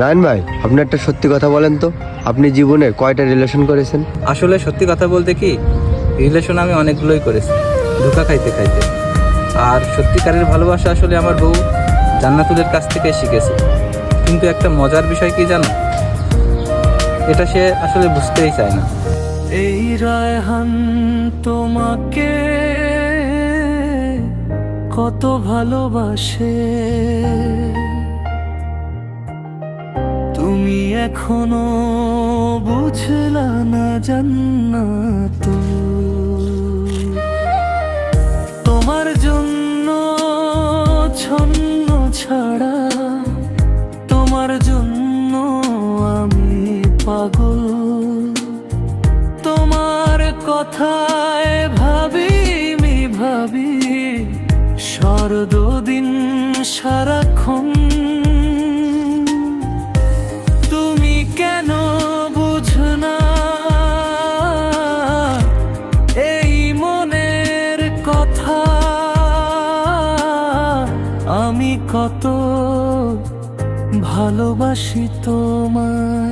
রায়ন ভাই আপনি একটা সত্যি কথা বলেন তো। আপনি জীবনে কয়টা রিলেশন করেছেন? আসলে সত্যি কথা বলতে কি রিলেশন আমি অনেকগুলোই করেছি ধোকা খাইতে খাইতে। আর সত্যিকারের ভালোবাসা আসলে আমার বউ জান্নাতুলের কাছ থেকে শিখেছে। কিন্তু একটা মজার বিষয় কি জানো? এটা সে আসলে বুঝতেই চায় না। এই রায়হান তোমাকে কত ভালোবাসে। তুমি এখনও বুঝলা না জান্নাত। তোমার জন্য ছন্ন ছাড়া, তোমার জন্য আমি পাগল। তোমার কথায় ভাবি মি ভাবি দিন সারাক্ষণ আমি কত ভালোবাসি তোমায়।